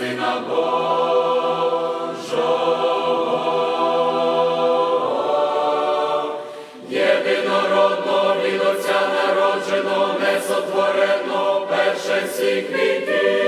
Сина Божого, єдинородного від Отця народженого, несотвореного перше всіх віків.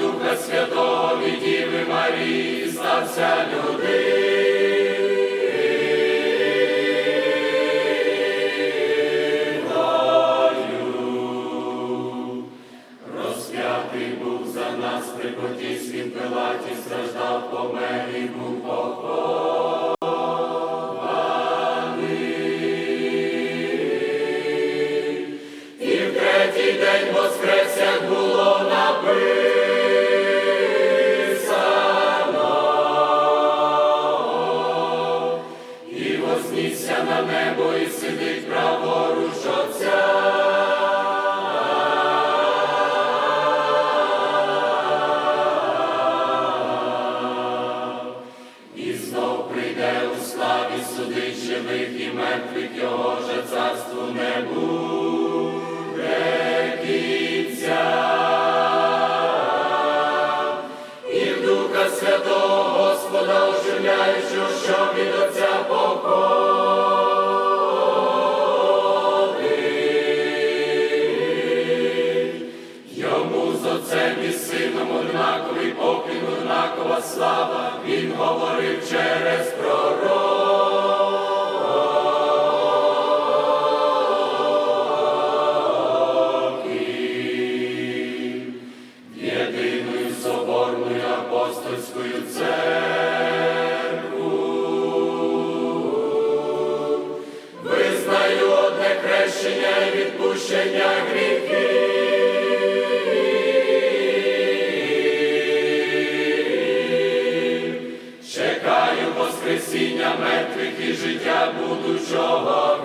Духа Святого, від Діви Марії, стався людиною. Третій день воскрес, як було написано. І вознісся на небо, і сидить праворуч Отця. І знов прийде у славі судить живих і мертвих, його же царству не буде однакова слава, Він говорив через пророків. Єдиною соборною апостольською церкву. Визнаю одне хрещення і відпущення гріхів. І життя будучого.